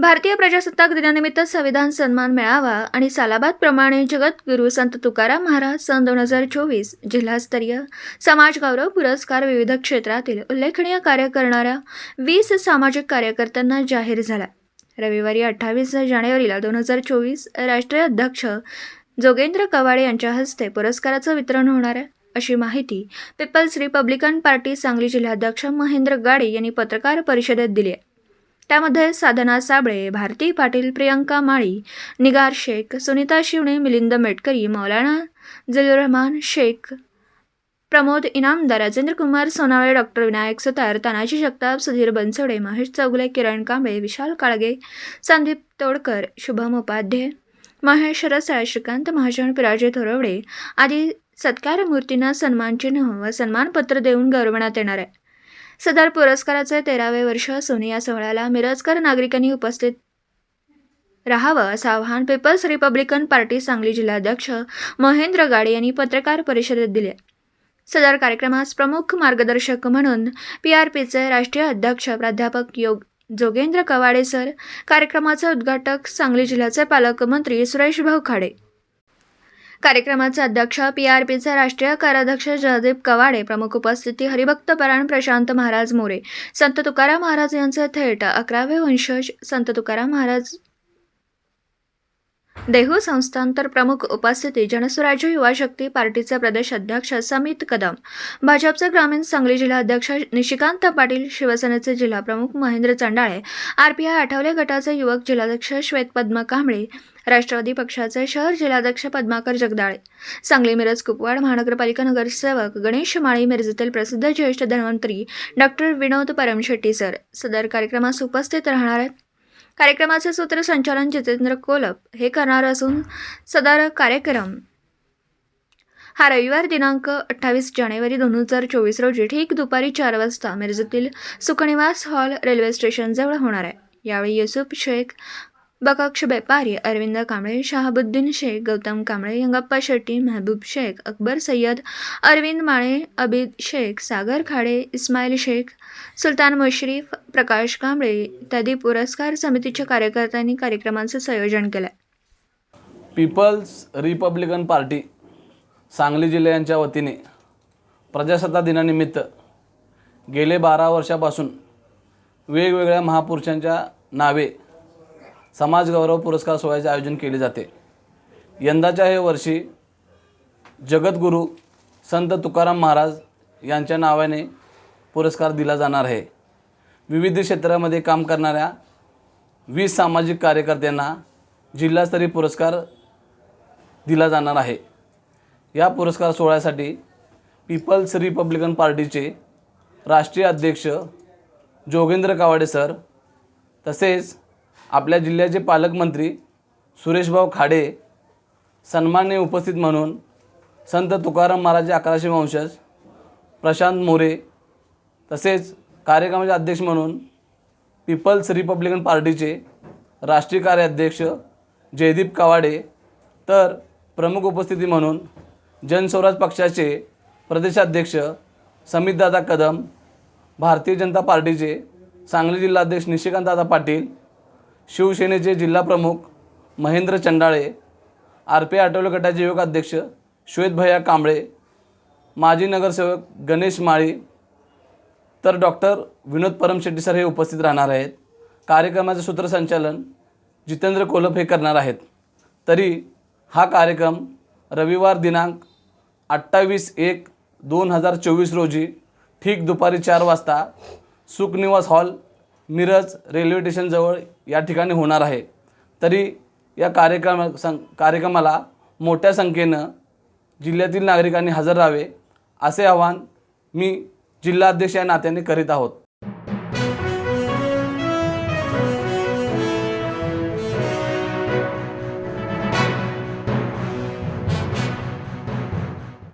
भारतीय प्रजासत्ताक दिनानिमित्त संविधान सन्मान मेळावा आणि सालाबाद प्रमाणे जगद्गुरू संत तुकाराम महाराज सन दोन हजार चोवीस जिल्हास्तरीय समाजगौरव पुरस्कार विविध क्षेत्रातील उल्लेखनीय कार्य करणाऱ्या वीस सामाजिक कार्यकर्त्यांना जाहीर झाला. रविवारी अठ्ठावीस जानेवारीला दोन हजार चोवीस राष्ट्रीय अध्यक्ष जोगेंद्र कवाडे यांच्या हस्ते पुरस्काराचं वितरण होणार आहे. अशी माहिती पीपल्स रिपब्लिकन पार्टी सांगली जिल्हाध्यक्ष महेंद्र गाडे यांनी पत्रकार परिषदेत दिली आहे. त्यामध्ये साधना साबळे भारती पाटील प्रियंका माळी निगार शेख सुनीता शिवणे मिलिंद मेटकरी मौलाना जिलुर रहमान शेख प्रमोद इनामदार राजेंद्र कुमार सोनावळे डॉक्टर विनायक सुतार तानाजी जगताप सुधीर बनसोडे महेश चौगुले किरण कांबळे विशाल काळगे संदीप तोडकर शुभम उपाध्ये महेश रसाळ श्रीकांत महाजन पिराजे थोरवडे आदी सत्कार मूर्तींना सन्मानचिन्ह व सन्मानपत्र देऊन गौरवण्यात येणार आहे. सदर पुरस्काराचे तेरावे वर्ष असून या सोहळ्याला मिरजकर नागरिकांनी उपस्थित राहावं असं आवाहन पीपल्स रिपब्लिकन पार्टी सांगली जिल्हाध्यक्ष महेंद्र गाडे यांनी पत्रकार परिषदेत दिले. सदर कार्यक्रमास प्रमुख मार्गदर्शक म्हणून पी आर पीचे राष्ट्रीय अध्यक्ष प्राध्यापक योग जोगेंद्र कवाडे सर कार्यक्रमाचे उद्घाटक सांगली जिल्ह्याचे पालकमंत्री सुरेश भाऊ खाडे कार्यक्रमाचे अध्यक्ष पी आर पीचे राष्ट्रीय कार्याध्यक्ष जयदीप कवाडे प्रमुख उपस्थिती हरिभक्त परायण प्रशांत महाराज मोरे संत तुकाराम महाराज यांचे थेट अकरावे वंशज संत तुकाराम महाराज देहू संस्थान तर प्रमुख उपस्थिती जनसुराज्य युवा शक्ती पार्टीचे प्रदेश अध्यक्ष समित कदम भाजपचे ग्रामीण सांगली जिल्हाध्यक्ष निशिकांत पाटील शिवसेनेचे जिल्हा प्रमुख महेंद्र चांडाळे आरपीआय आठवले गटाचे युवक जिल्हाध्यक्ष श्वेत पद्म कांबळे राष्ट्रवादी पक्षाचे शहर जिल्हाध्यक्ष पद्माकर जगदाळे सांगली मिरज कुपवाड महानगरपालिका नगरसेवक गणेश माळी मिरजेतील प्रसिद्ध ज्येष्ठ धन्वंतरी डॉक्टर विनोद परमशेट्टी सर. सदर कार्यक्रमास उपस्थित राहणार आहेत कार्यक्रमाचे सूत्रसंचालन जितेंद्र कोलप. हे करणार असून सदर कार्यक्रम हा रविवार दिनांक अठ्ठावीस जानेवारी दोन हजार चोवीस रोजी ठीक दुपारी चार वाजता मिरजेतील सुखनिवास हॉल रेल्वे स्टेशनजवळ होणार आहे. यावेळी युसुफ शेख बकक्ष बेपारी अरविंद कांबळे शहाबुद्दीन शेख गौतम कांबळे यंगप्पा शेट्टी महबूब शेख अकबर सय्यद अरविंद माळे अबिद शेख सागर खाडे इस्माईल शेख सुलतान मुश्रीफ प्रकाश कांबळे इत्यादी पुरस्कार समितीच्या कार्यकर्त्यांनी कार्यक्रमांचं संयोजन केलं पीपल्स रिपब्लिकन पार्टी सांगली जिल्ह्यांच्या वतीने प्रजासत्ताक दिनानिमित्त गेले बारा वर्षापासून वेगवेगळ्या महापुरुषांच्या नावे समाजगौरव पुरस्कार सोहळ्याचे आयोजन केले जाते. यंदाच्या हे वर्षी जगद्गुरू संत तुकाराम महाराज यांच्या नावाने पुरस्कार दिला जाणार आहे. विविध क्षेत्रामध्ये काम करणाऱ्या वीस सामाजिक कार्यकर्त्यांना जिल्हास्तरीय पुरस्कार दिला जाणार आहे. या पुरस्कार सोहळ्यासाठी पीपल्स रिपब्लिकन पार्टीचे राष्ट्रीय अध्यक्ष जोगेंद्र कावाडे सर तसेच आपल्या जिल्ह्याचे पालकमंत्री सुरेशभाऊ खाडे सन्मान्य उपस्थित म्हणून संत तुकाराम महाराज अकराशे वंशज प्रशांत मोरे तसेच कार्यक्रमाचे अध्यक्ष म्हणून पीपल्स रिपब्लिकन पार्टीचे राष्ट्रीय कार्याध्यक्ष जयदीप कवाडे तर प्रमुख उपस्थिती म्हणून जनस्वराज पक्षाचे प्रदेशाध्यक्ष समितदादा कदम भारतीय जनता पार्टीचे सांगली जिल्हाध्यक्ष निशिकांतदादा पाटील शिवसेनेचे जिल्हाप्रमुख महेंद्र चंडाळे आर पी आठवले गटाचे युवक अध्यक्ष श्वेतभैया कांबळे माजी नगरसेवक गणेश माळी तर डॉक्टर विनोद परमशेट्टी सर हे उपस्थित राहणार आहेत. कार्यक्रमाचे सूत्रसंचालन जितेंद्र कोलप हे करणार आहेत. तरी हा कार्यक्रम रविवार दिनांक अठ्ठावीस एक दोन हजार चोवीस रोजी ठीक दुपारी चार वाजता सुखनिवास हॉल मिरज रेल्वे स्टेशनजवळ या ठिकाणी होणार आहे. तरी या कार्यक्रम सं कार्यक्रमाला मोठ्या संख्येनं जिल्ह्यातील नागरिकांनी हजर राहावे असे आवाहन मी जिल्हाध्यक्ष या नात्याने करीत आहोत.